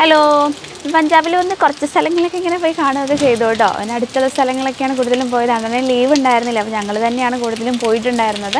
Hello പഞ്ചാബിൽ വന്ന് കുറച്ച് സ്ഥലങ്ങളൊക്കെ ഇങ്ങനെ പോയി കാണുകയൊക്കെ ചെയ്തു കേട്ടോ. അതിന് അടുത്തുള്ള സ്ഥലങ്ങളൊക്കെയാണ് കൂടുതലും പോയത്. അങ്ങനെ ലീവ് ഉണ്ടായിരുന്നില്ല. അപ്പോൾ ഞങ്ങൾ തന്നെയാണ് കൂടുതലും പോയിട്ടുണ്ടായിരുന്നത്.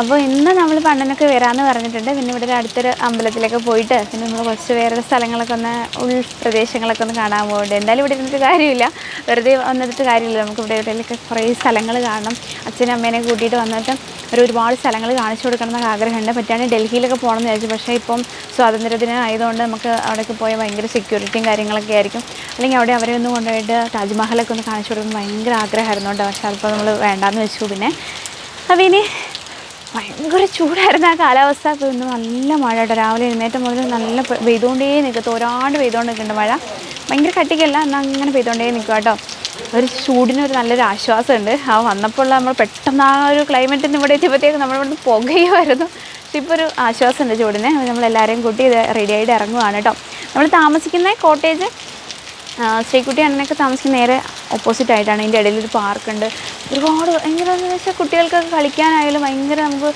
അപ്പോൾ ഇന്ന് നമ്മൾ പണ്ടനൊക്കെ വരാമെന്ന് പറഞ്ഞിട്ടുണ്ട്. പിന്നെ ഇവിടെ അടുത്തൊരു അമ്പലത്തിലൊക്കെ പോയിട്ട് പിന്നെ നമ്മൾ കുറച്ച് വേറെ സ്ഥലങ്ങളൊക്കെ ഒന്ന് ഉൾ പ്രദേശങ്ങളൊക്കെ ഒന്ന് കാണാൻ പോകുന്നുണ്ട് എന്തായാലും ഇവിടെ ഇരുന്നിട്ട് കാര്യമില്ല. വെറുതെ വന്നിട്ട് കാര്യമില്ല. നമുക്ക് ഇവിടെ എവിടെയൊക്കെ കുറേ സ്ഥലങ്ങൾ കാണണം. അച്ഛനും അമ്മേനെ കൂട്ടിയിട്ട് വന്നിട്ട് ഒരു ഒരുപാട് സ്ഥലങ്ങൾ കാണിച്ചു കൊടുക്കണം എന്നൊക്കെ ആഗ്രഹമുണ്ട്. പറ്റുകയാണെങ്കിൽ ഡൽഹിയിലൊക്കെ പോകണം എന്ന് വിചാരിച്ചു. പക്ഷേ ഇപ്പം സ്വാതന്ത്ര്യദിനം ആയതുകൊണ്ട് നമുക്ക് അവിടേക്ക് പോയാൽ ഭയങ്കര സെക്യൂരിറ്റിയും കാര്യങ്ങളൊക്കെ ആയിരിക്കും. അല്ലെങ്കിൽ അവിടെ അവരെ ഒന്ന് കൊണ്ടുപോയിട്ട് താജ്മഹലൊക്കെ ഒന്ന് കാണിച്ചു കൊടുക്കുമ്പോൾ ഭയങ്കര ആഗ്രഹമായിരുന്നു കേട്ടോ. പക്ഷേ അതിപ്പോൾ നമ്മൾ വേണ്ടാന്ന് വെച്ചു പിന്നെ. അപ്പോൾ ഇനി ഭയങ്കര ചൂടായിരുന്നു ആ കാലാവസ്ഥ. ഇന്ന് നല്ല മഴ കേട്ടോ രാവിലെ എഴുന്നേറ്റം മുതൽ നല്ല പെയ്തുകൊണ്ടേ നിൽക്കത്തു തോരാണ്ട് പെയ്തുകൊണ്ട് നിൽക്കുന്നുണ്ട് മഴ. ഭയങ്കര കട്ടിക്കല്ല എന്നാൽ അങ്ങനെ പെയ്തുകൊണ്ടേ നിൽക്കുക കേട്ടോ. ഒരു ചൂടിന് ഒരു നല്ലൊരു ആശ്വാസമുണ്ട്. ആ വന്നപ്പോൾ നമ്മൾ പെട്ടെന്ന് ആ ഒരു ക്ലൈമറ്റിന് ഇവിടെ എത്തിയപ്പോഴത്തേക്ക് നമ്മളിവിടെ പുകയുമായിരുന്നു. ഇപ്പോൾ ഒരു ആശ്വാസമുണ്ട് ചൂടിന്. നമ്മളെല്ലാവരെയും കൂട്ടി ഇത് റെഡിയായിട്ട് ഇറങ്ങുവാണ് കേട്ടോ. നമ്മൾ താമസിക്കുന്ന കോട്ടേജ് ശ്രീകുട്ടി അണ്ണനൊക്കെ താമസിക്കുന്ന നേരെ ഓപ്പോസിറ്റ് ആയിട്ടാണ്. അതിന്റെ ഇടയിൽ ഒരു പാർക്കുണ്ട് ഒരുപാട് ഭയങ്കര എന്ന് വെച്ചാൽ കുട്ടികൾക്കൊക്കെ കളിക്കാനായാലും ഭയങ്കര നമുക്ക്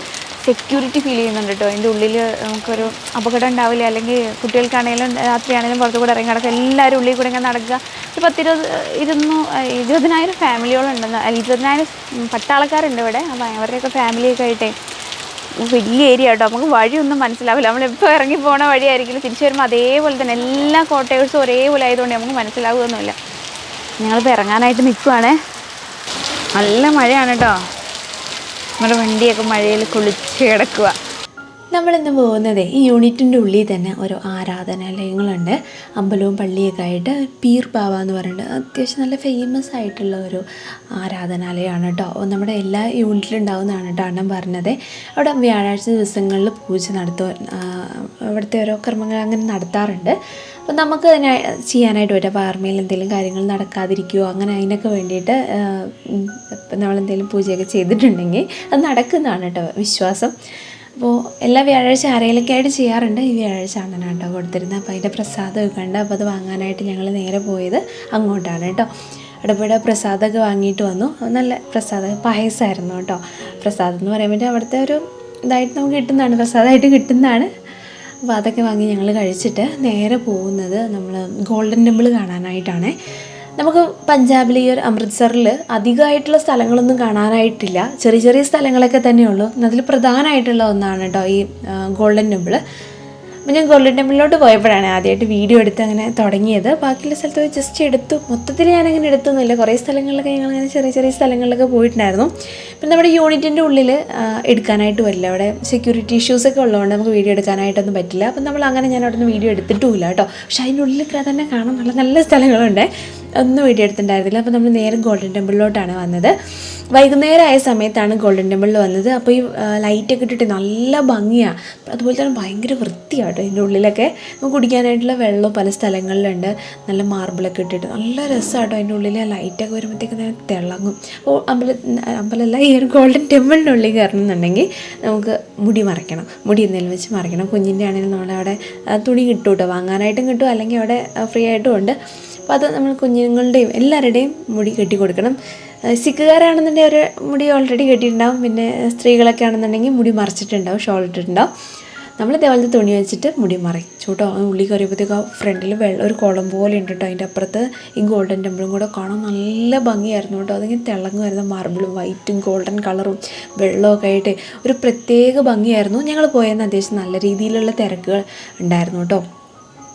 സെക്യൂരിറ്റി ഫീൽ ചെയ്യുന്നുണ്ട് കേട്ടോ അതിന്റെ ഉള്ളിൽ നമുക്കൊരു അപകടം ഉണ്ടാവില്ല? അല്ലെങ്കിൽ കുട്ടികൾക്കാണെങ്കിലും രാത്രിയാണെങ്കിലും പുറത്തു കൂടെ ഇറങ്ങി നടക്കുക. എല്ലാവരും ഉള്ളിൽ കൂടെ ഇങ്ങനെ നടക്കുക. ഒരു പത്തിരുപത് ഇരുന്നൂ ഇരുപതിനായിരം ഫാമിലിയോളം ഉണ്ടെന്ന് ഇരുപതിനായിരം പട്ടാളക്കാരുണ്ട് ഇവിടെ. അപ്പോൾ അവരുടെയൊക്കെ ഫാമിലിയൊക്കെ ആയിട്ടേ വലിയ ഏരിയ കേട്ടോ നമുക്ക് വഴിയൊന്നും മനസ്സിലാവില്ല. നമ്മൾ എപ്പോൾ ഇറങ്ങി പോണ വഴിയായിരിക്കും തിരിച്ചു വരുമ്പോൾ അതേപോലെ തന്നെ എല്ലാ കോട്ടേഴ്സും ഒരേപോലെ ആയതുകൊണ്ട് നമുക്ക് മനസ്സിലാവുകയൊന്നുമില്ല. ഞങ്ങളിപ്പോൾ ഇറങ്ങാനായിട്ട് നിൽക്കുവാണേ നല്ല മഴയാണ് കേട്ടോ. നമ്മുടെ വണ്ടിയൊക്കെ മഴയിൽ കുളിച്ച് കിടക്കുക നമ്മളിന്ന് പോകുന്നത് ഈ യൂണിറ്റിന്റെ ഉള്ളിൽ തന്നെ ഓരോ ആരാധനാലയങ്ങളുണ്ട്. അമ്പലവും പള്ളിയൊക്കെ ആയിട്ട് പീർ ബാവ എന്ന് പറയുന്നത് അത്യാവശ്യം നല്ല ഫേമസ് ആയിട്ടുള്ള ഒരു ആരാധനാലയമാണ് കേട്ടോ. നമ്മുടെ എല്ലാ യൂണിറ്റിലും ഉണ്ടാകുന്നതാണ് കേട്ടോ അണ്ണൻ പറഞ്ഞത്. അവിടെ വ്യാഴാഴ്ച ദിവസങ്ങളിൽ പൂജ നടത്തുക അവിടുത്തെ ഓരോ കർമ്മങ്ങൾ അങ്ങനെ നടത്താറുണ്ട്. അപ്പോൾ നമുക്ക് അതിനെ ചെയ്യാനായിട്ട് പറ്റും. അപ്പോൾ ആർമിയിൽ എന്തെങ്കിലും കാര്യങ്ങൾ നടക്കാതിരിക്കുകയോ അങ്ങനെ അതിനൊക്കെ വേണ്ടിയിട്ട് നമ്മളെന്തെങ്കിലും പൂജയൊക്കെ ചെയ്തിട്ടുണ്ടെങ്കിൽ അത് നടക്കുന്നതാണ് കേട്ടോ വിശ്വാസം. അപ്പോൾ എല്ലാ വ്യാഴാഴ്ച ആരെങ്കിലൊക്കെ ചെയ്യാറുണ്ട്. ഈ വ്യാഴാഴ്ച അങ്ങനെ കേട്ടോ കൊടുത്തിരുന്നത് അപ്പോൾ അതിന്റെ പ്രസാദമൊക്കെ ഉണ്ട് അപ്പോൾ അത് വാങ്ങാനായിട്ട് ഞങ്ങൾ നേരെ പോയത് അങ്ങോട്ടാണ് കേട്ടോ. ആ പ്രസാദമൊക്കെ വാങ്ങിയിട്ട് വന്നു. നല്ല പ്രസാദം പായസമായിരുന്നു കേട്ടോ. പ്രസാദം എന്ന് പറയുമ്പോൾ അവിടുത്തെ ഒരു ഇതായിട്ട് നമുക്ക് കിട്ടുന്നതാണ് പ്രസാദമായിട്ട് കിട്ടുന്നതാണ്. അപ്പോൾ അതൊക്കെ വാങ്ങി ഞങ്ങൾ കഴിച്ചിട്ട് നേരെ പോകുന്നത് നമ്മൾ ഗോൾഡൻ ടെമ്പിൾ കാണാനായിട്ടാണ്. നമുക്ക് പഞ്ചാബിൽ ഈ ഒരു അമൃത്സറിൽ അധികമായിട്ടുള്ള സ്ഥലങ്ങളൊന്നും കാണാനായിട്ടില്ല. ചെറിയ ചെറിയ സ്ഥലങ്ങളൊക്കെ തന്നെയുള്ളൂ. അതിൽ പ്രധാനമായിട്ടുള്ള ഒന്നാണ് കേട്ടോ ഈ ഗോൾഡൻ ടെമ്പിൾ അപ്പോൾ ഞാൻ ഗോൾഡൻ ടെമ്പിളിലോട്ട് പോയപ്പോഴാണ് ആദ്യമായിട്ട് വീഡിയോ എടുത്ത് അങ്ങനെ തുടങ്ങിയത്. ബാക്കിയുള്ള സ്ഥലത്ത് പോയി ജസ്റ്റ് എടുത്തു. മൊത്തത്തിൽ ഞാനങ്ങനെ എടുത്തൊന്നുമില്ല കുറേ സ്ഥലങ്ങളിലൊക്കെ ഞങ്ങൾ അങ്ങനെ ചെറിയ ചെറിയ സ്ഥലങ്ങളിലൊക്കെ പോയിട്ടുണ്ടായിരുന്നു. പിന്നെ നമ്മുടെ യൂണിറ്റിന്റെ ഉള്ളിൽ എടുക്കാനായിട്ട് വരില്ല അവിടെ സെക്യൂരിറ്റി ഇഷ്യൂസൊക്കെ ഉള്ളതുകൊണ്ട് നമുക്ക് വീഡിയോ എടുക്കാനായിട്ടൊന്നും പറ്റില്ല. അപ്പം നമ്മൾ അങ്ങനെ ഞാൻ അവിടെ നിന്ന് വീഡിയോ എടുത്തിട്ടുമില്ല കേട്ടോ. പക്ഷേ അതിന്റെ ഉള്ളിൽ തന്നെ കാണാൻ നല്ല നല്ല സ്ഥലങ്ങളുണ്ട്. ഒന്നും വീഡിയോ എടുത്തിട്ടുണ്ടായിരുന്നില്ല. അപ്പോൾ നമ്മൾ നേരെ ഗോൾഡൻ ടെമ്പിളിലോട്ടാണ് വന്നത്. വൈകുന്നേരം ആയ സമയത്താണ് ഗോൾഡൻ ടെമ്പിളിൽ വന്നത്. അപ്പോൾ ഈ ലൈറ്റൊക്കെ ഇട്ടിട്ട് നല്ല ഭംഗിയാണ് അതുപോലെ തന്നെ ഭയങ്കര വൃത്തിയാട്ടോ ഇതിന്റെ ഉള്ളിലൊക്കെ. നമുക്ക് കുടിക്കാനായിട്ടുള്ള വെള്ളം പല സ്ഥലങ്ങളിലുണ്ട്. നല്ല മാർബിളൊക്കെ ഇട്ടിട്ട്. നല്ല രസമാട്ടോ അതിന്റെ ഉള്ളിൽ ആ ലൈറ്റൊക്കെ വരുമ്പോഴത്തേക്ക് നേരം തിളങ്ങും. അപ്പോൾ അമ്പല അമ്പലമല്ല ഈ ഒരു ഗോൾഡൻ ടെമ്പിളിന്റെ ഉള്ളിൽ കയറണമെന്നുണ്ടെങ്കിൽ നമുക്ക് മുടി മറയ്ക്കണം. മുടി എന്തെങ്കിലും വെച്ച് മറയ്ക്കണം. കുഞ്ഞിന്റെ ആണെങ്കിലും നമ്മളവിടെ തുണി കിട്ടും കേട്ടോ വാങ്ങാനായിട്ടും കിട്ടും. അല്ലെങ്കിൽ അവിടെ ഫ്രീ ആയിട്ടും ഉണ്ട്. അപ്പോൾ അത് നമ്മൾ കുഞ്ഞുങ്ങളുടെയും എല്ലാവരുടെയും മുടി കെട്ടി കൊടുക്കണം സിക്കുകാരാണെന്നുണ്ടെങ്കിൽ ഒരു മുടി ഓൾറെഡി കെട്ടിയിട്ടുണ്ടാവും. പിന്നെ സ്ത്രീകളൊക്കെ ആണെന്നുണ്ടെങ്കിൽ മുടി മറിച്ചിട്ടുണ്ടാവും ഷോൾ ഇട്ടിട്ടുണ്ടാവും. നമ്മൾ ഇതേപോലത്തെ തുണി വെച്ചിട്ട് മുടി മറിച്ചു കേട്ടോ ഉള്ളി കയറിയപ്പോഴത്തേക്ക് ഫ്രണ്ടിൽ വെള്ളം ഒരു കുളം പോലെ ഉണ്ട് കേട്ടോ അതിന്റെ അപ്പുറത്ത്. ഈ ഗോൾഡൻ ടെമ്പിളും കൂടെ കാണാൻ നല്ല ഭംഗിയായിരുന്നു കേട്ടോ. അതിങ്ങനെ തിളങ്ങുമായിരുന്നു മാർബിളും വൈറ്റും ഗോൾഡൻ കളറും വെള്ളമൊക്കെ ആയിട്ട്. ഒരു പ്രത്യേക ഭംഗിയായിരുന്നു. ഞങ്ങൾ പോയെന്ന് അത്യാവശ്യം നല്ല രീതിയിലുള്ള തിരക്കുകൾ ഉണ്ടായിരുന്നു കേട്ടോ.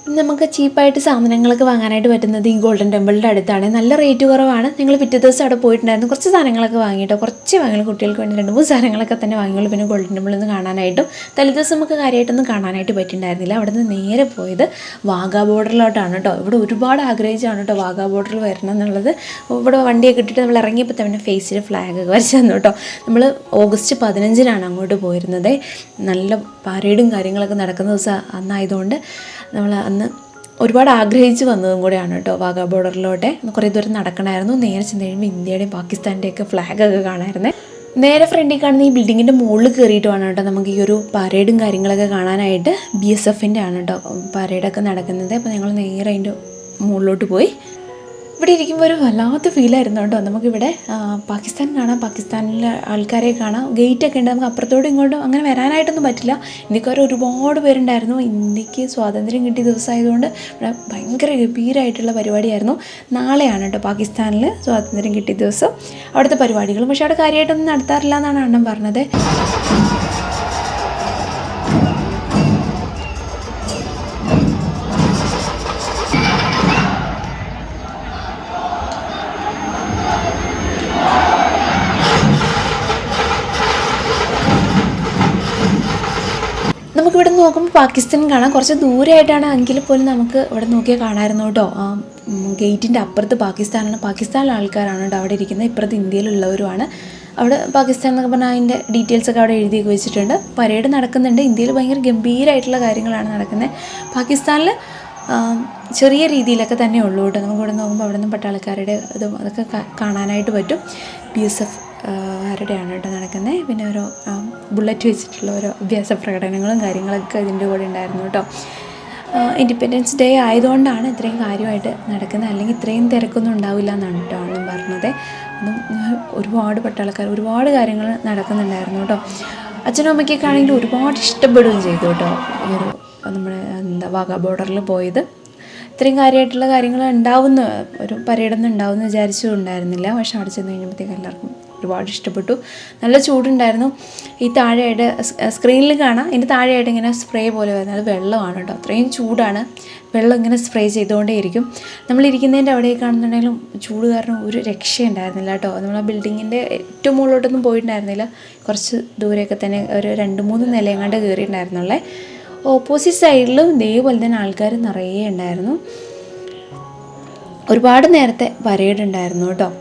നമുക്ക് ചീപ്പായിട്ട് സാധനങ്ങളൊക്കെ വാങ്ങാനായിട്ട് പറ്റുന്നത് ഈ ഗോൾഡൻ ടെമ്പിളിന്റെ അടുത്താണ്. നല്ല റേറ്റ് കുറവാണ്. ഞങ്ങൾ പിറ്റേ ദിവസം അവിടെ പോയിട്ടുണ്ടായിരുന്നു. കുറച്ച് സാധനങ്ങളൊക്കെ വാങ്ങിയിട്ടോ കുറച്ച് വാങ്ങി കുട്ടികൾക്ക് വേണ്ടി രണ്ട് മൂന്ന് സാധനങ്ങളൊക്കെ തന്നെ വാങ്ങിയുള്ളൂ. പിന്നെ ഗോൾഡൻ ടെമ്പിൾ ഒന്ന് കാണാനായിട്ടും. തലേ ദിവസം നമുക്ക് കാര്യമായിട്ടൊന്നും കാണാനായിട്ട് പറ്റിയിട്ടുണ്ടായിരുന്നില്ല അവിടെ നിന്ന് നേരെ പോയത് വാഗാ ബോർഡറിലോട്ടാണ് കേട്ടോ ഇവിടെ ഒരുപാട് ആഗ്രഹിച്ചാണ് കേട്ടോ വാഗാ ബോർഡറിൽ വരണം എന്നുള്ളത് ഇവിടെ വണ്ടിയൊക്കെ ഇട്ടിട്ട് നമ്മൾ ഇറങ്ങിയപ്പോൾ തന്നെ ഫേസിൽ ഫ്ലാഗ് വരച്ച് തന്നു കേട്ടോ നമ്മൾ ഓഗസ്റ്റ് പതിനഞ്ചിനാണ് അങ്ങോട്ട് പോയിരുന്നത്. നല്ല പരേഡും കാര്യങ്ങളൊക്കെ നടക്കുന്ന ദിവസം അന്നായതുകൊണ്ട് നമ്മൾ അന്ന് ഒരുപാട് ആഗ്രഹിച്ച് വന്നതും കൂടെയാണ് കേട്ടോ വാഗ ബോർഡറിലോട്ടെ. കുറേ ദൂരം നടക്കണമായിരുന്നു നേരെ ചെന്ന് കഴിയുമ്പോൾ ഇന്ത്യയുടെയും പാകിസ്ഥാന്റെയൊക്കെ ഫ്ലാഗൊക്കെ കാണാമായിരുന്നേ നേരെ ഫ്രണ്ടിൽ കാണുന്ന ഈ ബിൽഡിങ്ങിന്റെ മുകളിൽ കയറിയിട്ട് വേണം കേട്ടോ നമുക്ക് ഈ ഒരു പരേഡും കാര്യങ്ങളൊക്കെ കാണാനായിട്ട് ബി എസ് എഫിന്റെ ആണ് കേട്ടോ. പരേഡൊക്കെ നടക്കുന്നത്. അപ്പോൾ ഞങ്ങൾ നേരെ അതിന്റെ മുകളിലോട്ട് പോയി. ഇവിടെ ഇരിക്കുമ്പോൾ ഒരു വല്ലാത്ത ഫീലായിരുന്നു കേട്ടോ. നമുക്കിവിടെ പാകിസ്ഥാൻ കാണാം പാകിസ്ഥാനിലെ ആൾക്കാരെ കാണാം. ഗേറ്റൊക്കെ ഉണ്ട്. നമുക്ക് അപ്പുറത്തോട്ടും ഇങ്ങോട്ടും അങ്ങനെ വരാനായിട്ടൊന്നും പറ്റില്ല. ഇന്ത്യക്കാർ ഒരുപാട് പേരുണ്ടായിരുന്നു. ഇന്ത്യയ്ക്ക് സ്വാതന്ത്ര്യം കിട്ടിയ ദിവസമായതുകൊണ്ട് ഇവിടെ ഭയങ്കര ഗംഭീരമായിട്ടുള്ള പരിപാടിയായിരുന്നു. നാളെയാണ് കേട്ടോ പാകിസ്ഥാനിൽ സ്വാതന്ത്ര്യം കിട്ടിയ ദിവസം. അവിടുത്തെ പരിപാടികളും. പക്ഷേ അവിടെ കാര്യമായിട്ടൊന്നും നടത്താറില്ല എന്നാണ് അണ്ണൻ പറഞ്ഞത്. നമുക്കിവിടെ ഇവിടെ നോക്കുമ്പോൾ പാകിസ്ഥാൻ കാണാം. കുറച്ച് ദൂരമായിട്ടാണ് എങ്കിൽ പോലും നമുക്ക് ഇവിടെ നോക്കിയാൽ കാണാമായിരുന്നു കേട്ടോ. ഗേറ്റിന്റെ അപ്പുറത്ത് പാകിസ്ഥാനാണ്. പാകിസ്ഥാനിലെ ആൾക്കാരാണ് കേട്ടോ അവിടെ ഇരിക്കുന്നത്. ഇപ്പുറത്ത് ഇന്ത്യയിലുള്ളവരുമാണ്. അവിടെ പാകിസ്ഥാൻ എന്നൊക്കെ പറഞ്ഞാൽ അതിന്റെ ഡീറ്റെയിൽസ് ഒക്കെ അവിടെ എഴുതിയൊക്കെ വെച്ചിട്ടുണ്ട്. പരേഡ് നടക്കുന്നുണ്ട്. ഇന്ത്യയിൽ ഭയങ്കര ഗംഭീരമായിട്ടുള്ള കാര്യങ്ങളാണ് നടക്കുന്നത് പാകിസ്ഥാനിൽ ചെറിയ രീതിയിലൊക്കെ തന്നെ ഉള്ളൂ കേട്ടോ. നമുക്ക് ഇവിടെ നോക്കുമ്പോൾ അവിടെ നിന്ന് പട്ടാളക്കാരുടെ ഇതും അതൊക്കെ കാണാനായിട്ട് പറ്റും. ബി എസ് എഫ് ആരുടെയാണ് കേട്ടോ നടക്കുന്നത് പിന്നെ ഓരോ ബുള്ളറ്റ് വെച്ചിട്ടുള്ള ഓരോ അഭ്യാസ പ്രകടനങ്ങളും കാര്യങ്ങളൊക്കെ ഇതിന്റെ കൂടെ ഉണ്ടായിരുന്നു കേട്ടോ. ഇൻഡിപെൻഡൻസ് ഡേ ആയതുകൊണ്ടാണ് ഇത്രയും കാര്യമായിട്ട് നടക്കുന്നത്. അല്ലെങ്കിൽ ഇത്രയും തിരക്കൊന്നും ഉണ്ടാവില്ല എന്നാണ് കേട്ടോ ആളും പറഞ്ഞത്. അതും ഒരുപാട് പട്ടാളക്കാർ ഒരുപാട് കാര്യങ്ങൾ നടക്കുന്നുണ്ടായിരുന്നു കേട്ടോ. അച്ഛനും അമ്മയ്ക്കൊക്കെ ആണെങ്കിൽ ഒരുപാട് ഇഷ്ടപ്പെടുകയും ചെയ്തു കേട്ടോ. ഈ ഒരു നമ്മുടെ എന്താ വാഗ ബോർഡറിൽ പോയത്. ഇത്രയും കാര്യമായിട്ടുള്ള കാര്യങ്ങൾ ഉണ്ടാവുന്ന ഒരു പരേഡൊന്നും ഉണ്ടാവുമെന്ന് വിചാരിച്ചു ഉണ്ടായിരുന്നില്ല. പക്ഷെ അവിടെ ചെന്ന് കഴിഞ്ഞപ്പോഴത്തേക്ക് എല്ലാവർക്കും ഒരുപാട് ഇഷ്ടപ്പെട്ടു. നല്ല ചൂടുണ്ടായിരുന്നു. ഈ താഴെയായിട്ട് സ്ക്രീനിൽ കാണാം. ഇതിന്റെ താഴെയായിട്ട് ഇങ്ങനെ സ്പ്രേ പോലെ വരുന്നത്. അത് വെള്ളമാണ് കേട്ടോ. അത്രയും ചൂടാണ്. വെള്ളം ഇങ്ങനെ സ്പ്രേ ചെയ്തുകൊണ്ടേയിരിക്കും. നമ്മളിരിക്കുന്നതിന്റെ അവിടെ കാണുന്നുണ്ടെങ്കിലും ചൂട് കാരണം ഒരു രക്ഷയുണ്ടായിരുന്നില്ല കേട്ടോ. നമ്മൾ ആ ബിൽഡിങ്ങിന്റെ ഏറ്റവും മുകളിലോട്ടൊന്നും പോയിട്ടുണ്ടായിരുന്നില്ല. കുറച്ച് ദൂരെയൊക്കെ തന്നെ ഒരു രണ്ട് മൂന്ന് നിലയങ്ങാണ്ട് കയറിയിട്ടുണ്ടായിരുന്നുള്ളേ. ഓപ്പോസിറ്റ് സൈഡിലും ഇതേപോലെ തന്നെ ആൾക്കാർ നിറയെ ഉണ്ടായിരുന്നു. ഒരുപാട് നേരത്തെ പരേഡ് ഉണ്ടായിരുന്നു കേട്ടോ.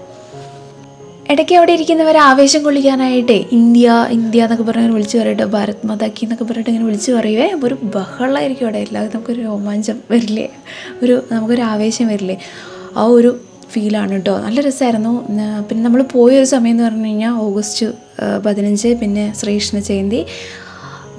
ഇടയ്ക്ക് അവിടെ ഇരിക്കുന്നവരെ ആവേശം കൊള്ളിക്കാനായിട്ടേ ഇന്ത്യ ഇന്ത്യ എന്നൊക്കെ പറഞ്ഞ് ഇങ്ങനെ വിളിച്ചു പറയട്ടെ ഭാരത് മാതാക്കി എന്നൊക്കെ പറഞ്ഞിട്ട് ഇങ്ങനെ വിളിച്ചു പറയുവേ. ഒരു ബഹളമായിരിക്കും അവിടെ എല്ലാവരും നമുക്കൊരു രോമാഞ്ചം വരില്ലേ? ഒരു നമുക്കൊരു ആവേശം വരില്ലേ? ആ ഒരു ഫീലാണ് കേട്ടോ നല്ല രസമായിരുന്നു. പിന്നെ നമ്മൾ പോയൊരു സമയം എന്ന് പറഞ്ഞു കഴിഞ്ഞാൽ ഓഗസ്റ്റ് പതിനഞ്ച് പിന്നെ ശ്രീകൃഷ്ണ ജയന്തി.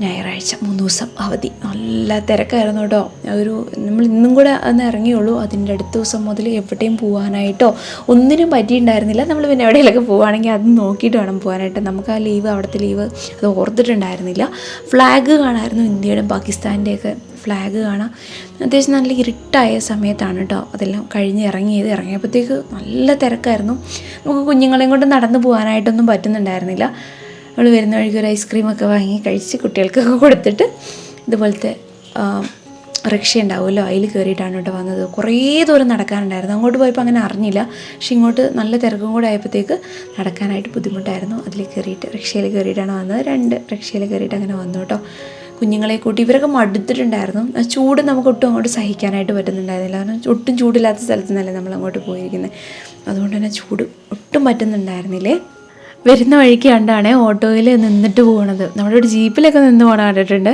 ഞായറാഴ്ച മൂന്ന് ദിവസം അവധി. നല്ല തിരക്കായിരുന്നു കേട്ടോ. ഒരു നമ്മൾ ഇന്നും കൂടെ അന്ന് ഇറങ്ങിയുള്ളൂ. അതിന്റെ അടുത്ത ദിവസം മുതൽ എവിടെയും പോകാനായിട്ടോ ഒന്നിനും പറ്റിയിട്ടുണ്ടായിരുന്നില്ല. നമ്മൾ പിന്നെ എവിടെയെങ്കിലൊക്കെ പോവുകയാണെങ്കിൽ അത് നോക്കിയിട്ട് വേണം പോകാനായിട്ട് നമുക്ക് ആ ലീവ് അവിടുത്തെ ലീവ് അത് ഓർത്തിട്ടുണ്ടായിരുന്നില്ല. ഫ്ലാഗ് കാണാമായിരുന്നു ഇന്ത്യയുടെയും പാകിസ്ഥാന്റെയൊക്കെ ഫ്ലാഗ് കാണാം അത്യാവശ്യം നല്ല ഇരുട്ടായ സമയത്താണ് കേട്ടോ അതെല്ലാം കഴിഞ്ഞ് ഇറങ്ങിയത്. ഇറങ്ങിയപ്പോഴത്തേക്ക് നല്ല തിരക്കായിരുന്നു. നമുക്ക് കുഞ്ഞുങ്ങളെയും കൊണ്ട് നടന്നു പോകാനായിട്ടൊന്നും പറ്റുന്നുണ്ടായിരുന്നില്ല. നമ്മൾ വരുന്ന വഴിക്ക് ഒരു ഐസ്ക്രീമൊക്കെ വാങ്ങി കഴിച്ച് കുട്ടികൾക്കൊക്കെ കൊടുത്തിട്ട് ഇതുപോലത്തെ റിക്ഷ ഉണ്ടാവുമല്ലോ? അതിൽ കയറിയിട്ടാണ് കേട്ടോ വന്നത്. കുറേ ദൂരം നടക്കാനുണ്ടായിരുന്നു. അങ്ങോട്ട് പോയപ്പോൾ അങ്ങനെ അറിഞ്ഞില്ല. പക്ഷെ ഇങ്ങോട്ട് നല്ല തിരക്കും കൂടെ ആയപ്പോഴത്തേക്ക് നടക്കാനായിട്ട് ബുദ്ധിമുട്ടായിരുന്നു. അതിൽ കയറിയിട്ട് റിക്ഷയിൽ കയറിയിട്ടാണ് വന്നത്. രണ്ട് റിക്ഷയിൽ കയറിയിട്ട് അങ്ങനെ വന്നു കേട്ടോ. കുഞ്ഞുങ്ങളെ കൂട്ടി ഇവരൊക്കെ മടുത്തിട്ടുണ്ടായിരുന്നു. ചൂട് നമുക്ക് ഒട്ടും അങ്ങോട്ട് സഹിക്കാനായിട്ട് പറ്റുന്നുണ്ടായിരുന്നില്ല. കാരണം ഒട്ടും ചൂടില്ലാത്ത സ്ഥലത്തു നിന്നല്ലേ നമ്മൾ അങ്ങോട്ട് പോയിരിക്കുന്നത്. അതുകൊണ്ട് തന്നെ ചൂട് ഒട്ടും പറ്റുന്നുണ്ടായിരുന്നില്ലേ? വരുന്ന വഴിക്ക് കണ്ടാണ് ഓട്ടോയിൽ നിന്നിട്ട് പോകണത് നമ്മുടെ ഒരു ജീപ്പിലൊക്കെ നിന്ന് പോകണ കണ്ടിട്ടുണ്ട്.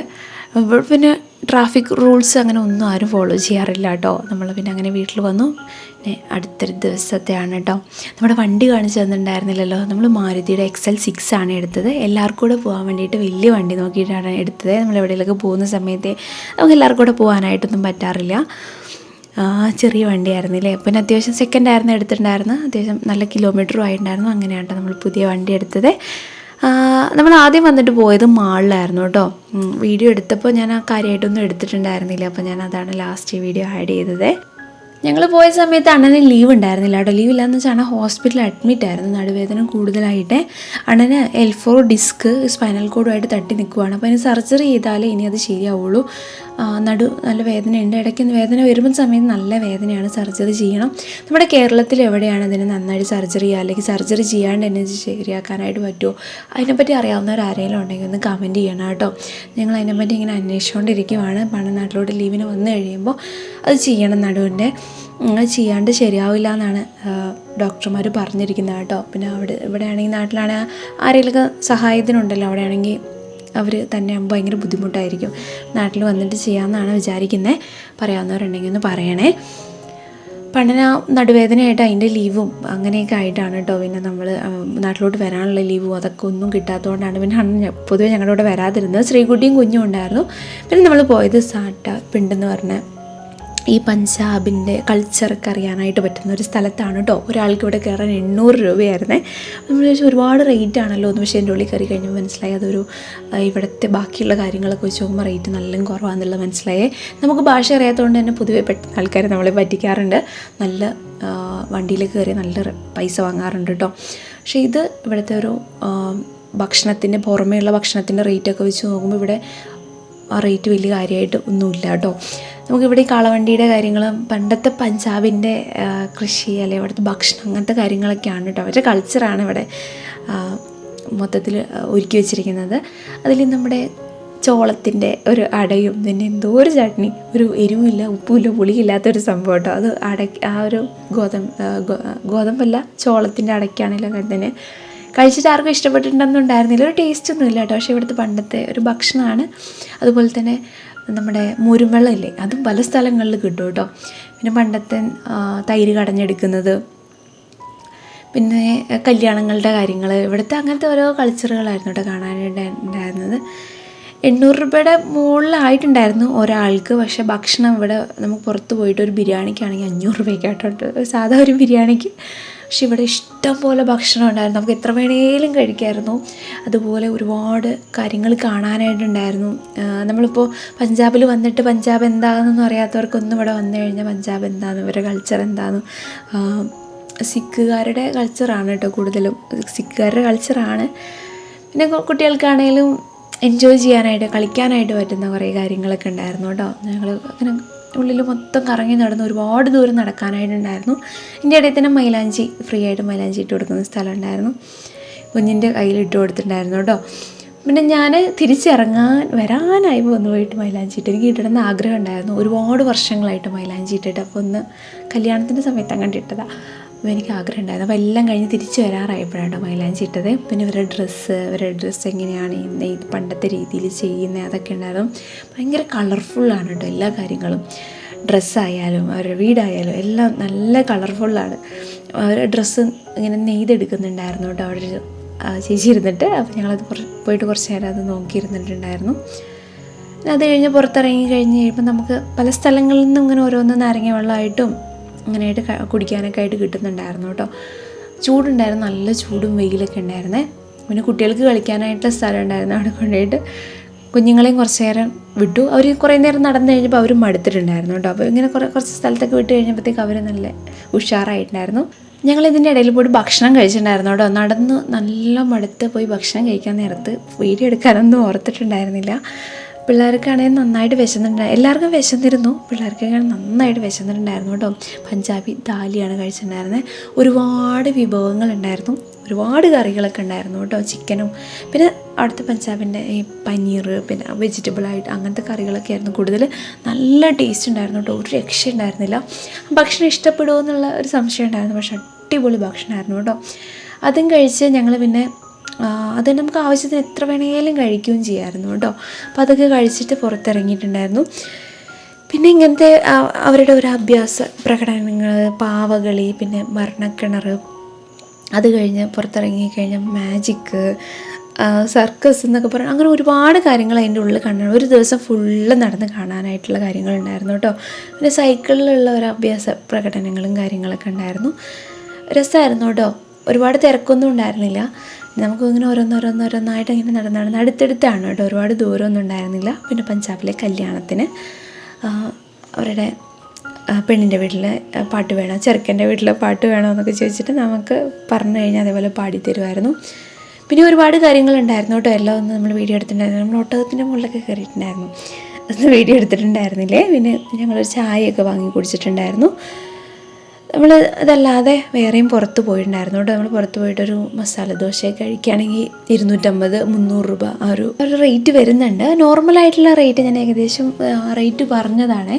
അപ്പോൾ പിന്നെ ട്രാഫിക് റൂൾസ് അങ്ങനെ ഒന്നും ആരും ഫോളോ ചെയ്യാറില്ല കേട്ടോ. നമ്മൾ പിന്നെ അങ്ങനെ വീട്ടിൽ വന്നു. പിന്നെ അടുത്തൊരു ദിവസത്തെയാണ് കേട്ടോ. നമ്മുടെ വണ്ടി കാണിച്ചു തന്നിട്ടുണ്ടായിരുന്നില്ലല്ലോ. നമ്മൾ മാരുതിയുടെ എക്സൽ സിക്സ് ആണ് എടുത്തത്. എല്ലാവർക്കും കൂടെ പോകാൻ വേണ്ടിയിട്ട് വലിയ വണ്ടി നോക്കിയിട്ടാണ് എടുത്തത്. നമ്മൾ എവിടെയെങ്കിലൊക്കെ പോകുന്ന സമയത്ത് നമുക്ക് എല്ലാവർക്കും കൂടെ പോകാനായിട്ടൊന്നും പറ്റാറില്ല. ആ ചെറിയ വണ്ടിയായിരുന്നില്ലേ? പിന്നെ അത്യാവശ്യം സെക്കൻഡ് ആയിരുന്നു എടുത്തിട്ടുണ്ടായിരുന്നു അത്യാവശ്യം നല്ല കിലോമീറ്ററും ആയിട്ടുണ്ടായിരുന്നു. അങ്ങനെയാണ് നമ്മൾ പുതിയ വണ്ടി എടുത്തത്. നമ്മൾ ആദ്യം വന്നിട്ട് പോയത് മാളിലായിരുന്നു കേട്ടോ. വീഡിയോ എടുത്തപ്പോൾ ഞാൻ ആ കാര്യമായിട്ടൊന്നും എടുത്തിട്ടുണ്ടായിരുന്നില്ല. അപ്പോൾ ഞാൻ അതാണ് ലാസ്റ്റ് വീഡിയോ ആഡ് ചെയ്തത്. ഞങ്ങൾ പോയ സമയത്ത് അണ്ണന് ലീവ് ഉണ്ടായിരുന്നില്ല കേട്ടോ. ലീവ് ഇല്ലാന്ന് വെച്ചാൽ അണ്ണൻ ഹോസ്പിറ്റലിൽ അഡ്മിറ്റ് ആയിരുന്നു. നടുവേദന കൂടുതലായിട്ട് അണ്ണന് എൽ ഫോർ ഡിസ്ക് സ്പൈനൽ കോഡുമായിട്ട് തട്ടി നിൽക്കുവാണ് അപ്പോൾ അതിന് സർജറി ചെയ്താലേ ഇനി അത് ശരിയാവുള്ളൂ. നടു നല്ല വേദനയുണ്ട് ഇടയ്ക്ക് വേദന വരുമ്പോൾ സമയത്ത് നല്ല വേദനയാണ്. സർജറി ചെയ്യണം. നമ്മുടെ കേരളത്തിൽ എവിടെയാണ് ഇതിന് നന്നായിട്ട് സർജറി ചെയ്യുക? അല്ലെങ്കിൽ സർജറി ചെയ്യാണ്ട് എന്നെ ശരിയാക്കാനായിട്ട് പറ്റുമോ അതിനെപ്പറ്റി അറിയാവുന്നവർ ആരെങ്കിലും ഉണ്ടെങ്കിൽ ഒന്ന് കമന്റ് ചെയ്യണം കേട്ടോ. ഞങ്ങൾ അതിനെപ്പറ്റി ഇങ്ങനെ അന്വേഷിച്ചുകൊണ്ടിരിക്കുവാണ് പണം നാട്ടിലോട്ട് ലീവിന് വന്നു കഴിയുമ്പോൾ അത് ചെയ്യണം നടുവിന്റെ അത് ചെയ്യാണ്ട് ശരിയാവില്ല എന്നാണ് ഡോക്ടർമാർ പറഞ്ഞിരിക്കുന്നത് കേട്ടോ. പിന്നെ അവിടെ ഇവിടെ ആണെങ്കിൽ നാട്ടിലാണെങ്കിൽ ആരെങ്കിലുമൊക്കെ സഹായത്തിനുണ്ടല്ലോ അവിടെ ആണെങ്കിൽ അവർ തന്നെ ഭയങ്കര ബുദ്ധിമുട്ടായിരിക്കും. നാട്ടിൽ വന്നിട്ട് ചെയ്യാമെന്നാണ് വിചാരിക്കുന്നത് പറയാവുന്നവരുണ്ടെങ്കിൽ ഒന്ന് പറയണേ. പണ്ടന നടുവേദനയായിട്ട് അതിന്റെ ലീവും അങ്ങനെയൊക്കെ ആയിട്ടാണ് കേട്ടോ. പിന്നെ നമ്മൾ നാട്ടിലോട്ട് വരാനുള്ള ലീവും അതൊക്കെ ഒന്നും കിട്ടാത്തതുകൊണ്ടാണ് പിന്നെ പൊതുവെ ഞങ്ങളുടെ കൂടെ വരാതിരുന്നത് ശ്രീകുട്ടിയും കുഞ്ഞും ഉണ്ടായിരുന്നു. പിന്നെ നമ്മൾ പോയത് സാട്ട പിണ്ടെന്ന് പറഞ്ഞ ഈ പഞ്ചാബിന്റെ കൾച്ചറൊക്കെ അറിയാനായിട്ട് പറ്റുന്ന ഒരു സ്ഥലത്താണ് കേട്ടോ. ഒരാൾക്ക് ഇവിടെ കയറാൻ എണ്ണൂറ് രൂപയായിരുന്നേ. നമ്മൾ ചോദിച്ചാൽ ഒരുപാട് റേറ്റ് ആണല്ലോ എന്ന് പക്ഷേ എന്റെ ഉള്ളിൽ കയറി കഴിഞ്ഞപ്പോൾ മനസ്സിലായി. അതൊരു ഇവിടുത്തെ ബാക്കിയുള്ള കാര്യങ്ങളൊക്കെ വെച്ച് നോക്കുമ്പോൾ റേറ്റ് നല്ല കുറവാണെന്നുള്ളത് മനസ്സിലായേ. നമുക്ക് ഭാഷ അറിയാത്തതുകൊണ്ട് തന്നെ പൊതുവെ പെട്ടെന്ന് ആൾക്കാർ നമ്മളെ പറ്റിക്കാറുണ്ട്. നല്ല വണ്ടിയിൽ കയറി നല്ല പൈസ വാങ്ങാറുണ്ട് കേട്ടോ. പക്ഷേ ഇത് ഇവിടുത്തെ ഒരു ഭക്ഷണത്തിന്റെ പുറമേയുള്ള ഭക്ഷണത്തിന്റെ റേറ്റൊക്കെ വെച്ച് നോക്കുമ്പോൾ ഇവിടെ ആ റേറ്റ് വലിയ കാര്യമായിട്ട് ഒന്നുമില്ല കേട്ടോ. നമുക്കിവിടെ ഈ കാളവണ്ടിയുടെ കാര്യങ്ങളും പണ്ടത്തെ പഞ്ചാബിന്റെ കൃഷി അല്ലെങ്കിൽ ഇവിടുത്തെ ഭക്ഷണം അങ്ങനത്തെ കാര്യങ്ങളൊക്കെയാണ് കേട്ടോ. അവരുടെ കൾച്ചറാണ് ഇവിടെ മൊത്തത്തിൽ ഒരുക്കി വെച്ചിരിക്കുന്നത്. അതിൽ നമ്മുടെ ചോളത്തിന്റെ ഒരു അടയും പിന്നെ എന്തോ ഒരു ചട്നി ഒരു എരിവുമില്ല ഉപ്പുമില്ല പുളിയില്ലാത്തൊരു സംഭവം കേട്ടോ. അത് അട ആ ഒരു ഗോതമ്പ് ഗോതമ്പല്ല ചോളത്തിന്റെ അടയ്ക്കാണെങ്കിലും അങ്ങനെ തന്നെ. കഴിച്ചിട്ട് ആർക്കും ഇഷ്ടപ്പെട്ടിട്ടുണ്ടെന്നുണ്ടായിരുന്നില്ല. ഒരു ടേസ്റ്റ് ഒന്നും ഇല്ല കേട്ടോ. പക്ഷേ ഇവിടുത്തെ പണ്ടത്തെ ഒരു ഭക്ഷണമാണ്. അതുപോലെ തന്നെ നമ്മുടെ മുരുവെള്ളം ഇല്ലേ അതും പല സ്ഥലങ്ങളിൽ കിട്ടും കേട്ടോ. പിന്നെ പണ്ടത്തെ തൈര് കടഞ്ഞെടുക്കുന്നത് പിന്നെ കല്യാണങ്ങളുടെ കാര്യങ്ങൾ ഇവിടുത്തെ അങ്ങനത്തെ ഓരോ കൾച്ചറുകളായിരുന്നു കേട്ടോ കാണാനുണ്ടായിരുന്നത് എണ്ണൂറ് രൂപയുടെ മുകളിലായിട്ടുണ്ടായിരുന്നു ഒരാൾക്ക്. പക്ഷേ ഭക്ഷണം ഇവിടെ നമുക്ക് പുറത്ത് പോയിട്ട് ഒരു ബിരിയാണിക്കാണെങ്കിൽ അഞ്ഞൂറ് രൂപയ്ക്കായിട്ടുണ്ട് സാധാ ഒരു ബിരിയാണിക്ക് പക്ഷെ ഇവിടെ ഇഷ്ടം പോലെ ഭക്ഷണം ഉണ്ടായിരുന്നു. നമുക്ക് എത്ര വേണേലും കഴിക്കായിരുന്നു. അതുപോലെ ഒരുപാട് കാര്യങ്ങൾ കാണാനായിട്ടുണ്ടായിരുന്നു. നമ്മളിപ്പോൾ പഞ്ചാബിൽ വന്നിട്ട് പഞ്ചാബ് എന്താണെന്നൊന്നും അറിയാത്തവർക്കൊന്നും ഇവിടെ വന്നു കഴിഞ്ഞാൽ പഞ്ചാബ് എന്താന്ന് ഇവരുടെ കൾച്ചർ എന്താന്ന്. ആ, സിഖുകാരുടെ കൾച്ചറാണ് കേട്ടോ കൂടുതലും. സിഖുകാരുടെ കൾച്ചറാണ് പിന്നെ കുട്ടികൾക്കാണേലും എൻജോയ് ചെയ്യാനായിട്ട് കളിക്കാനായിട്ട് പറ്റുന്ന കുറേ കാര്യങ്ങളൊക്കെ ഉണ്ടായിരുന്നു കേട്ടോ. ഞങ്ങൾ അങ്ങനെ ഉള്ളിൽ മൊത്തം കറങ്ങി നടന്ന് ഒരുപാട് ദൂരം നടക്കാനായിട്ടുണ്ടായിരുന്നു. എന്റെ ഇടയിൽ തന്നെ മൈലാഞ്ചി ഫ്രീ ആയിട്ട് മൈലാഞ്ചി ഇട്ട് കൊടുക്കുന്ന സ്ഥലം ഉണ്ടായിരുന്നു കുഞ്ഞിന്റെ കയ്യിൽ ഇട്ട് കൊടുത്തിട്ടുണ്ടായിരുന്നു കേട്ടോ. പിന്നെ ഞാൻ തിരിച്ചിറങ്ങാൻ വരാനായി വന്നു പോയിട്ട് മൈലാഞ്ചി ഇട്ട് എനിക്ക് ഇടണമെന്ന് ആഗ്രഹം ഉണ്ടായിരുന്നു ഒരുപാട് വർഷങ്ങളായിട്ട് മൈലാഞ്ചി ഇട്ടിട്ട്. അപ്പോൾ ഒന്ന് കല്യാണത്തിന്റെ സമയത്ത് അങ്ങോട്ട് ഇട്ടതാണ് അപ്പോൾ എനിക്ക് ആഗ്രഹം ഉണ്ടായിരുന്നു അപ്പോൾ എല്ലാം കഴിഞ്ഞ് തിരിച്ച് വരാറായപ്പോഴാണ് മൈലാഞ്ചി ഇട്ടത്. പിന്നെ ഇവരുടെ ഡ്രസ്സ് ഇവരുടെ ഡ്രസ്സ് എങ്ങനെയാണ് ഇന്ന് പണ്ടത്തെ രീതിയിൽ ചെയ്യുന്നത് അതൊക്കെ ഉണ്ടായിരുന്നു. ഭയങ്കര കളർഫുള്ളാണ് കേട്ടോ എല്ലാ കാര്യങ്ങളും. ഡ്രസ്സായാലും അവരുടെ വീടായാലും എല്ലാം നല്ല കളർഫുള്ളാണ് അവരുടെ ഡ്രസ്സ് ഇങ്ങനെ നെയ്തെടുക്കുന്നുണ്ടായിരുന്നു കേട്ടോ അവിടെ ചേച്ചി ഇരുന്നിട്ട്. അപ്പോൾ ഞങ്ങളത് പോയിട്ട് കുറച്ച് നേരം അത് നോക്കിയിരുന്നിട്ടുണ്ടായിരുന്നു. അത് കഴിഞ്ഞ് പുറത്തിറങ്ങി കഴിഞ്ഞ് കഴിയുമ്പോൾ നമുക്ക് പല സ്ഥലങ്ങളിൽ നിന്നും ഇങ്ങനെ ഓരോന്ന് നാരങ്ങ വെള്ളമായിട്ടും അങ്ങനെയായിട്ട് കുടിക്കാനൊക്കെ ആയിട്ട് കിട്ടുന്നുണ്ടായിരുന്നു കേട്ടോ. ചൂടുണ്ടായിരുന്നു നല്ല ചൂടും വെയിലൊക്കെ ഉണ്ടായിരുന്നേ. പിന്നെ കുട്ടികൾക്ക് കളിക്കാനായിട്ടുള്ള സ്ഥലം ഉണ്ടായിരുന്നു അവിടെ കൊണ്ടുപോയിട്ട് കുഞ്ഞുങ്ങളെയും കുറച്ച് നേരം വിട്ടു. അവർ കുറേ നേരം നടന്നു കഴിഞ്ഞപ്പോൾ അവരും മടുത്തിട്ടുണ്ടായിരുന്നു കേട്ടോ. അപ്പോൾ ഇങ്ങനെ കുറേ കുറച്ച് സ്ഥലത്തൊക്കെ വിട്ട് കഴിഞ്ഞപ്പോഴത്തേക്ക് അവർ നല്ല ഉഷാറായിട്ടുണ്ടായിരുന്നു. ഞങ്ങൾ ഇതിന്റെ ഇടയിൽ പോയിട്ട് ഭക്ഷണം കഴിച്ചിട്ടുണ്ടായിരുന്നു കേട്ടോ. നടന്ന് നല്ല മടുത്ത് പോയി ഭക്ഷണം കഴിക്കാൻ നേരത്ത് വീഡിയോ എടുക്കാനൊന്നും ഓർത്തിട്ടുണ്ടായിരുന്നില്ല. പിള്ളേർക്കാണെങ്കിൽ നന്നായിട്ട് വിശന്നിട്ടുണ്ടായി. എല്ലാവർക്കും വിശന്നിരുന്നു. പിള്ളേർക്കൊക്കെ നന്നായിട്ട് വിശന്നിട്ടുണ്ടായിരുന്നു കേട്ടോ. പഞ്ചാബി ദാലിയാണ് കഴിച്ചിട്ടുണ്ടായിരുന്നത് ഒരുപാട് വിഭവങ്ങളുണ്ടായിരുന്നു. ഒരുപാട് കറികളൊക്കെ ഉണ്ടായിരുന്നു കേട്ടോ. ചിക്കനും പിന്നെ അവിടുത്തെ പഞ്ചാബിന്റെ ഈ പനീർ പിന്നെ വെജിറ്റബിളായിട്ട് അങ്ങനത്തെ കറികളൊക്കെ ആയിരുന്നു. കൂടുതൽ നല്ല ടേസ്റ്റ് ഉണ്ടായിരുന്നു കേട്ടോ. ഒരു രക്ഷ ഉണ്ടായിരുന്നില്ല. ഭക്ഷണം ഇഷ്ടപ്പെടുമോ എന്നുള്ള ഒരു സംശയം ഉണ്ടായിരുന്നു. പക്ഷെ അടിപൊളി ഭക്ഷണമായിരുന്നു കേട്ടോ. അതും കഴിച്ച് ഞങ്ങൾ പിന്നെ ആ, അത് നമുക്ക് ആവശ്യത്തിന് എത്ര വേണമെങ്കിലും കഴിക്കുകയും ചെയ്യാമായിരുന്നു കേട്ടോ. അപ്പോൾ അതൊക്കെ കഴിച്ചിട്ട് പുറത്തിറങ്ങിയിട്ടുണ്ടായിരുന്നു. പിന്നെ ഇങ്ങനത്തെ അവരുടെ ഒരു അഭ്യാസ പ്രകടനങ്ങൾ പാവകളി പിന്നെ മരണക്കിണർ അത് കഴിഞ്ഞ് പുറത്തിറങ്ങി കഴിഞ്ഞാൽ മാജിക്ക് സർക്കസ് എന്നൊക്കെ പറഞ്ഞാൽ അങ്ങനെ ഒരുപാട് കാര്യങ്ങൾ അതിന്റെ ഉള്ളിൽ കാണാൻ ഒരു ദിവസം ഫുള്ള് നടന്ന് കാണാനായിട്ടുള്ള കാര്യങ്ങളുണ്ടായിരുന്നു കേട്ടോ. പിന്നെ സൈക്കിളിലുള്ള ഒരു അഭ്യാസ പ്രകടനങ്ങളും കാര്യങ്ങളൊക്കെ ഉണ്ടായിരുന്നു. രസമായിരുന്നു കേട്ടോ. ഒരുപാട് തിരക്കൊന്നും ഉണ്ടായിരുന്നില്ല. നമുക്ക് ഇങ്ങനെ ഓരോന്നോരോന്നോരോന്നായിട്ട് ഇങ്ങനെ നടന്ന് നടന്ന് അടുത്തടുത്താണ് കേട്ടോ ഒരുപാട് ദൂരമൊന്നും ഉണ്ടായിരുന്നില്ല. പിന്നെ പഞ്ചാബിലെ കല്യാണത്തിന് അവരുടെ പെണ്ണിന്റെ വീട്ടിൽ പാട്ട് വേണം ചെറുക്കന്റെ വീട്ടിൽ പാട്ട് വേണോ എന്നൊക്കെ ചോദിച്ചിട്ട് നമുക്ക് പറഞ്ഞു കഴിഞ്ഞാൽ അതേപോലെ പാടിത്തരുമായിരുന്നു പിന്നെ ഒരുപാട് കാര്യങ്ങളുണ്ടായിരുന്നു കേട്ടോ എല്ലാം ഒന്ന് നമ്മൾ വീഡിയോ എടുത്തിട്ടുണ്ടായിരുന്നു. നമ്മൾ ഒട്ടകത്തിന്റെ മുകളിലൊക്കെ കയറിയിട്ടുണ്ടായിരുന്നു. അതൊന്നും വീഡിയോ എടുത്തിട്ടുണ്ടായിരുന്നില്ലേ? പിന്നെ ഞങ്ങളൊരു ചായയൊക്കെ വാങ്ങി കുടിച്ചിട്ടുണ്ടായിരുന്നു. നമ്മൾ അതല്ലാതെ വേറെയും പുറത്ത് പോയിട്ടുണ്ടായിരുന്നു. നമ്മൾ പുറത്ത് പോയിട്ടൊരു മസാല ദോശയൊക്കെ കഴിക്കുകയാണെങ്കിൽ ഇരുന്നൂറ്റമ്പത് മുന്നൂറ് രൂപ ആ ഒരു ഒരു റേറ്റ് വരുന്നുണ്ട്. നോർമലായിട്ടുള്ള റേറ്റ് ഞാൻ ഏകദേശം റേറ്റ് പറഞ്ഞതാണ്.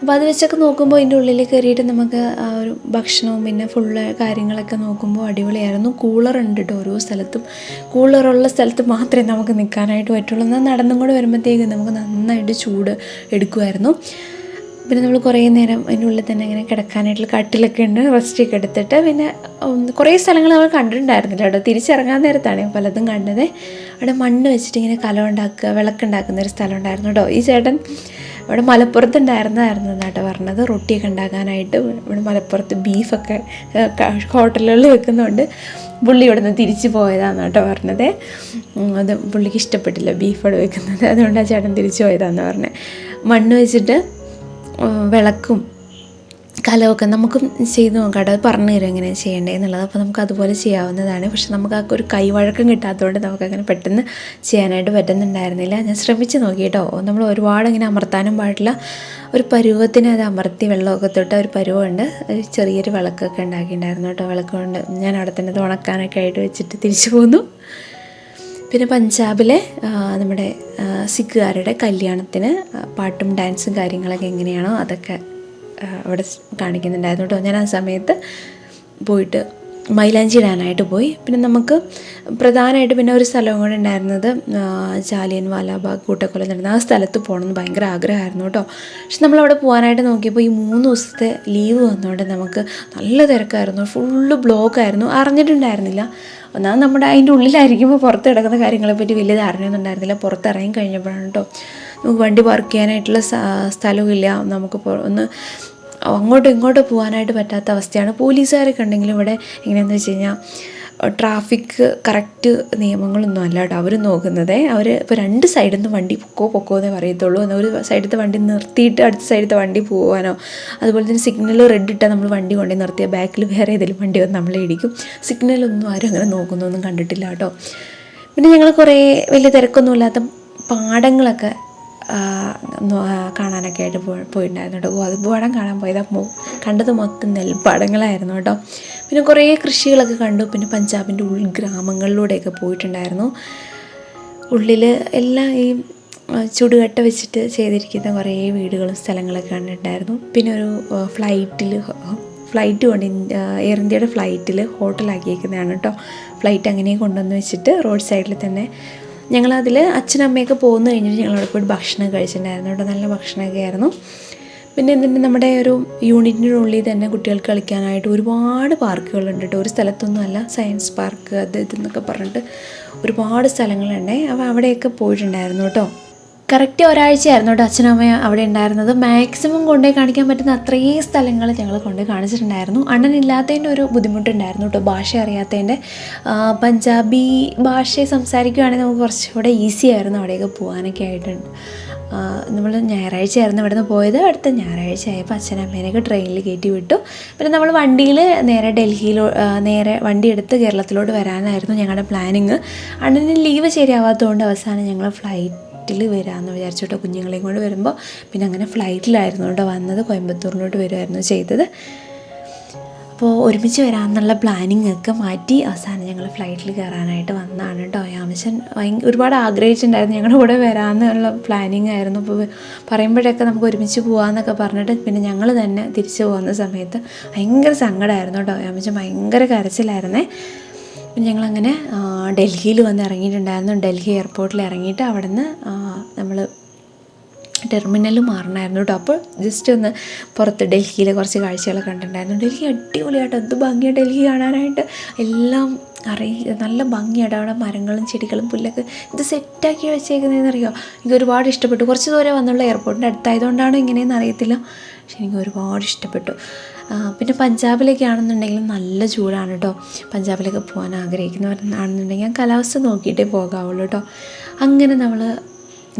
അപ്പോൾ അത് വെച്ചൊക്കെ നോക്കുമ്പോൾ ഇതിന്റെ ഉള്ളിൽ കയറിയിട്ട് നമുക്ക് ആ ഒരു ഭക്ഷണവും പിന്നെ ഫുള്ള് കാര്യങ്ങളൊക്കെ നോക്കുമ്പോൾ അടിപൊളിയായിരുന്നു. കൂളർ ഉണ്ട് കേട്ടോ ഓരോ സ്ഥലത്തും. കൂളറുള്ള സ്ഥലത്ത് മാത്രമേ നമുക്ക് നിൽക്കാനായിട്ട് പറ്റുള്ളൂ. എന്നാൽ നടന്നും കൂടെ വരുമ്പോഴത്തേക്കും നമുക്ക് നന്നായിട്ട് ചൂട് എടുക്കുമായിരുന്നു. പിന്നെ നമ്മൾ കുറേ നേരം അതിന്റെ ഉള്ളിൽ തന്നെ ഇങ്ങനെ കിടക്കാനായിട്ടുള്ള കട്ടിലൊക്കെ ഉണ്ട് റെസ്റ്റൊക്കെ എടുത്തിട്ട് പിന്നെ കുറേ സ്ഥലങ്ങൾ നമ്മൾ കണ്ടിട്ടുണ്ടായിരുന്നില്ല കേട്ടോ. തിരിച്ചിറങ്ങാൻ നേരത്താണ് പലതും കണ്ടത്. അവിടെ മണ്ണ് വെച്ചിട്ട് ഇങ്ങനെ കലം ഉണ്ടാക്കുക വിളക്കുണ്ടാക്കുന്ന ഒരു സ്ഥലം ഉണ്ടായിരുന്നു കേട്ടോ. ഈ ചേട്ടൻ ഇവിടെ മലപ്പുറത്ത് ഉണ്ടായിരുന്നതായിരുന്നു കേട്ടോ പറഞ്ഞത്. റൊട്ടിയൊക്കെ ഉണ്ടാക്കാനായിട്ട് ഇവിടെ മലപ്പുറത്ത് ബീഫൊക്കെ ഹോട്ടലുകളിൽ വെക്കുന്നുണ്ട് പുള്ളി ഇവിടെ നിന്ന് തിരിച്ചു പോയതാണ് കേട്ടോ പറഞ്ഞത്. അത് പുള്ളിക്ക് ഇഷ്ടപ്പെട്ടില്ല ബീഫ് അവിടെ വെക്കുന്നത്. അതുകൊണ്ട് ആ ചേട്ടൻ തിരിച്ചു പോയതാണെന്ന് പറഞ്ഞത്. മണ്ണ് വെച്ചിട്ട് വിളക്കും കലമൊക്കെ നമുക്കും ചെയ്ത് നോക്കാം അത് പറഞ്ഞു തരും എങ്ങനെയാണ് ചെയ്യേണ്ടത് എന്നുള്ളത്. അപ്പോൾ നമുക്ക് അതുപോലെ ചെയ്യാവുന്നതാണ്. പക്ഷെ നമുക്ക് ആ ഒരു കൈവഴക്കം കിട്ടാത്തതുകൊണ്ട് നമുക്ക് അങ്ങനെ പെട്ടെന്ന് ചെയ്യാനായിട്ട് പറ്റുന്നുണ്ടായിരുന്നില്ല. ഞാൻ ശ്രമിച്ച് നോക്കി കേട്ടോ. നമ്മൾ ഒരുപാട് ഇങ്ങനെ അമർത്താനും പാടില്ല. ഒരു പരുവത്തിന് അത് അമർത്തി വെള്ളമൊക്കെ തൊട്ട് ഒരു പരുവമുണ്ട്. ചെറിയൊരു വിളക്കൊക്കെ ഉണ്ടാക്കിയിട്ടുണ്ടായിരുന്നു കേട്ടോ. വിളക്ക് കൊണ്ട് ഞാൻ അവിടെ തന്നെ അത് ഉണക്കാനൊക്കെ ആയിട്ട് വെച്ചിട്ട് തിരിച്ചു പോന്നു. പിന്നെ പഞ്ചാബിലെ നമ്മുടെ സിഖുകാരുടെ കല്യാണത്തിന് പാട്ടും ഡാൻസും കാര്യങ്ങളൊക്കെ എങ്ങനെയാണോ അതൊക്കെ അവിടെ കാണിക്കുന്നുണ്ടായിരുന്നു കേട്ടോ ഞാൻ ആ സമയത്ത് പോയിട്ട് മൈലാഞ്ചി ഇടാനായിട്ട് പോയി. പിന്നെ നമുക്ക് പ്രധാനമായിട്ട് പിന്നെ ഒരു സ്ഥലവും കൂടെ ഉണ്ടായിരുന്നത് ജാലിയൻ വാലാബാഗ് കൂട്ടക്കൊല നടന്ന ആ സ്ഥലത്ത് പോകണമെന്ന് ഭയങ്കര ആഗ്രഹമായിരുന്നു കേട്ടോ. പക്ഷെ നമ്മളവിടെ പോകാനായിട്ട് നോക്കിയപ്പോൾ ഈ മൂന്ന് ദിവസത്തെ ലീവ് വന്നുകൊണ്ട് നമുക്ക് നല്ല തിരക്കായിരുന്നു. ഫുള്ള് ബ്ലോക്കായിരുന്നു. അറിഞ്ഞിട്ടുണ്ടായിരുന്നില്ല. ഒന്നാമത് നമ്മുടെ അതിന്റെ ഉള്ളിലായിരിക്കുമ്പോൾ പുറത്ത് കിടക്കുന്ന കാര്യങ്ങളെപ്പറ്റി വലിയ ധാരണയൊന്നും ഉണ്ടായിരുന്നില്ല. പുറത്തിറങ്ങി കഴിഞ്ഞപ്പോഴാണ് കേട്ടോ നമുക്ക് വണ്ടി പാർക്ക് ചെയ്യാനായിട്ടുള്ള സ്ഥ- സ്ഥലവുമില്ല. നമുക്ക് ഒന്ന് അങ്ങോട്ടും ഇങ്ങോട്ടും പോകാനായിട്ട് പറ്റാത്ത അവസ്ഥയാണ്. പോലീസുകാരൊക്കെ ഉണ്ടെങ്കിലും ഇവിടെ എങ്ങനെയാണെന്ന് വെച്ച് കഴിഞ്ഞാൽ ട്രാഫിക് കറക്റ്റ് നിയമങ്ങളൊന്നും അല്ല കേട്ടോ അവർ നോക്കുന്നത്. അവർ ഇപ്പോൾ രണ്ട് സൈഡിൽ നിന്ന് വണ്ടി പൊക്കോ പൊക്കോ എന്നേ പറയത്തുള്ളൂ. എന്നാൽ ഒരു സൈഡത്തെ വണ്ടി നിർത്തിയിട്ട് അടുത്ത സൈഡത്തെ വണ്ടി പോകാനോ അതുപോലെ തന്നെ സിഗ്നൽ റെഡ് ഇട്ടാൽ നമ്മൾ വണ്ടി കൊണ്ടേ നിർത്തിയാൽ ബാക്കിൽ വേറെ ഏതെങ്കിലും വണ്ടി വന്ന് നമ്മളെ ഇടിക്കും. സിഗ്നലൊന്നും ആരും അങ്ങനെ നോക്കുന്നൊന്നും കണ്ടിട്ടില്ല കേട്ടോ പിന്നെ ഞങ്ങൾ കുറേ വലിയ തിരക്കൊന്നുമില്ലാത്ത പാടങ്ങളൊക്കെ കാണാനൊക്കെ ആയിട്ട് പോയി പോയിട്ടുണ്ടായിരുന്നു കേട്ടോ ഗോതമ്പ് പാടം കാണാൻ പോയത്. കണ്ടത് മൊത്തം നെൽപ്പാടങ്ങളായിരുന്നു കേട്ടോ. പിന്നെ കുറേ കൃഷികളൊക്കെ കണ്ടു. പിന്നെ പഞ്ചാബിന്റെ ഉൾഗ്രാമങ്ങളിലൂടെയൊക്കെ പോയിട്ടുണ്ടായിരുന്നു. ഉള്ളിൽ എല്ലാം ഈ ചുടുകട്ട വെച്ചിട്ട് ചെയ്തിരിക്കുന്ന കുറേ വീടുകളും സ്ഥലങ്ങളൊക്കെ കണ്ടിട്ടുണ്ടായിരുന്നു. പിന്നെ ഒരു ഫ്ലൈറ്റിൽ ഫ്ലൈറ്റ് കൊണ്ട് എയർ ഇന്ത്യയുടെ ഫ്ലൈറ്റിൽ ഹോട്ടലാക്കിയേക്കുന്നതാണ് കേട്ടോ. ഫ്ലൈറ്റ് അങ്ങനെ കൊണ്ടുവന്ന് വെച്ചിട്ട് റോഡ് സൈഡിൽ തന്നെ ഞങ്ങളതിൽ അച്ഛനും അമ്മയൊക്കെ പോകുന്ന കഴിഞ്ഞിട്ട് ഞങ്ങളവിടെ പോയിട്ട് ഭക്ഷണം കഴിച്ചിട്ടുണ്ടായിരുന്നു. കേട്ടോ നല്ല ഭക്ഷണമൊക്കെ ആയിരുന്നു. പിന്നെ എന്തിന്റെ നമ്മുടെ ഒരു യൂണിറ്റിന്റെ ഉള്ളിൽ തന്നെ കുട്ടികൾക്ക് കളിക്കാനായിട്ട് ഒരുപാട് പാർക്കുകളുണ്ട് കേട്ടോ. ഒരു സ്ഥലത്തൊന്നുമല്ല സയൻസ് പാർക്ക് അത് ഇതെന്നൊക്കെ പറഞ്ഞിട്ട് ഒരുപാട് സ്ഥലങ്ങളുണ്ടേ. അപ്പോൾ അവിടെയൊക്കെ പോയിട്ടുണ്ടായിരുന്നു കേട്ടോ. കറക്റ്റ് ഒരാഴ്ചയായിരുന്നു കേട്ടോ അച്ഛനും അമ്മയും അവിടെ ഉണ്ടായിരുന്നത്. മാക്സിമം കൊണ്ടുപോയി കാണിക്കാൻ പറ്റുന്ന അത്രയും സ്ഥലങ്ങൾ ഞങ്ങൾ കൊണ്ടുപോയി കാണിച്ചിട്ടുണ്ടായിരുന്നു. അണ്ണനില്ലാത്തതിന്റെ ഒരു ബുദ്ധിമുട്ടുണ്ടായിരുന്നു കേട്ടോ ഭാഷ അറിയാത്തതിന്റെ. പഞ്ചാബി ഭാഷ സംസാരിക്കുകയാണെങ്കിൽ നമുക്ക് കുറച്ചുകൂടെ ഈസി ആയിരുന്നു അവിടെയൊക്കെ പോകാനൊക്കെ ആയിട്ടുണ്ട്. നമ്മൾ ഞായറാഴ്ച ആയിരുന്നു ഇവിടെ നിന്ന് പോയത്. അടുത്ത ഞായറാഴ്ച ആയപ്പോൾ അച്ഛനമ്മേനെയൊക്കെ ട്രെയിനിൽ കയറ്റി വിട്ടു. പിന്നെ നമ്മൾ വണ്ടിയിൽ നേരെ ഡൽഹിയിലോ നേരെ വണ്ടി എടുത്ത് കേരളത്തിലോട്ട് വരാനായിരുന്നു ഞങ്ങളുടെ പ്ലാനിങ്. അണ്ണന് ലീവ് ശരിയാവാത്തതുകൊണ്ട് അവസാനം ഞങ്ങൾ ഫ്ലൈറ്റിൽ വരാമെന്ന് വിചാരിച്ചോട്ടോ കുഞ്ഞുങ്ങളെയും കൊണ്ട് വരുമ്പോൾ പിന്നെ അങ്ങനെ ഫ്ലൈറ്റിലായിരുന്നു കേട്ടോ വന്നത് കോയമ്പത്തൂരിലോട്ട് വരുമായിരുന്നു ചെയ്തത്. അപ്പോൾ ഒരുമിച്ച് വരാമെന്നുള്ള പ്ലാനിങ് ഒക്കെ മാറ്റി അവസാനം ഞങ്ങൾ ഫ്ലൈറ്റിൽ കയറാനായിട്ട് വന്നതാണ് കേട്ടോ. യാമച്ചൻ ഭയങ്കര ഒരുപാട് ആഗ്രഹിച്ചിട്ടുണ്ടായിരുന്നു ഞങ്ങളുടെ കൂടെ വരാമെന്നുള്ള പ്ലാനിങ് ആയിരുന്നു. അപ്പോൾ പറയുമ്പോഴൊക്കെ നമുക്ക് ഒരുമിച്ച് പോകാമെന്നൊക്കെ പറഞ്ഞിട്ട് പിന്നെ ഞങ്ങൾ തന്നെ തിരിച്ചു പോകുന്ന സമയത്ത് ഭയങ്കര സങ്കടമായിരുന്നു കേട്ടോ. യാമച്ചൻ ഭയങ്കര കരച്ചിലായിരുന്നേ. പിന്നെ ഞങ്ങളങ്ങനെ ഡൽഹിയിൽ വന്ന് ഇറങ്ങിയിട്ടുണ്ടായിരുന്നു. ഡൽഹി എയർപോർട്ടിൽ ഇറങ്ങിയിട്ട് അവിടെ നിന്ന് നമ്മൾ ടെർമിനൽ മാറണമായിരുന്നു കേട്ടോ. അപ്പോൾ ജസ്റ്റ് ഒന്ന് പുറത്ത് ഡൽഹിയിലെ കുറച്ച് കാഴ്ചകളൊക്കെ കണ്ടിട്ടുണ്ടായിരുന്നു. ഡൽഹി അടിപൊളിയായിട്ട് എന്ത് ഭംഗിയാണ് ഡൽഹി കാണാനായിട്ട്. എല്ലാം അറിയ നല്ല ഭംഗിയായിട്ട് അവിടെ മരങ്ങളും ചെടികളും പുല്ലൊക്കെ ഇത് സെറ്റാക്കി വെച്ചേക്കുന്നതെന്ന് അറിയോ എനിക്ക് ഒരുപാട് ഇഷ്ടപ്പെട്ടു. കുറച്ച് ദൂരെ വന്നുള്ള എയർപോർട്ടിന്റെ അടുത്തായതുകൊണ്ടാണ് ഇങ്ങനെയെന്ന് അറിയത്തില്ല. പക്ഷെ എനിക്ക് ഒരുപാട് ഇഷ്ടപ്പെട്ടു. പിന്നെ പഞ്ചാബിലൊക്കെ ആണെന്നുണ്ടെങ്കിൽ നല്ല ചൂടാണ് കേട്ടോ. പഞ്ചാബിലൊക്കെ പോകാൻ ആഗ്രഹിക്കുന്നവരാണെന്നുണ്ടെങ്കിൽ ഞാൻ കാലാവസ്ഥ നോക്കിയിട്ടേ പോകാവുള്ളൂ കേട്ടോ. അങ്ങനെ നമ്മൾ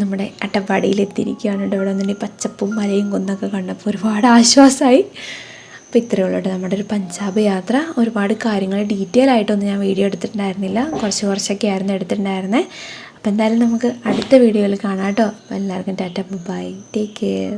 നമ്മുടെ അട്ടപ്പാടിയിൽ എത്തിയിരിക്കുകയാണ് കേട്ടോ ഇവിടെ നിന്നുണ്ടെങ്കിൽ പച്ചപ്പും മലയും കുന്നൊക്കെ കണ്ടപ്പോൾ ഒരുപാട് ആശ്വാസമായി. അപ്പോൾ ഇത്രയേ ഉള്ളൂ നമ്മുടെ ഒരു പഞ്ചാബ് യാത്ര. ഒരുപാട് കാര്യങ്ങൾ ഡീറ്റെയിൽ ആയിട്ടൊന്നും ഞാൻ വീഡിയോ എടുത്തിട്ടുണ്ടായിരുന്നില്ല. കുറച്ച് കുറച്ചൊക്കെ ആയിരുന്നു എടുത്തിട്ടുണ്ടായിരുന്നത് അപ്പോൾ എന്തായാലും നമുക്ക് അടുത്ത വീഡിയോയിൽ കാണാം കേട്ടോ. അപ്പോൾ എല്ലാവർക്കും ടാറ്റ ബൈ ടേക്ക് കെയർ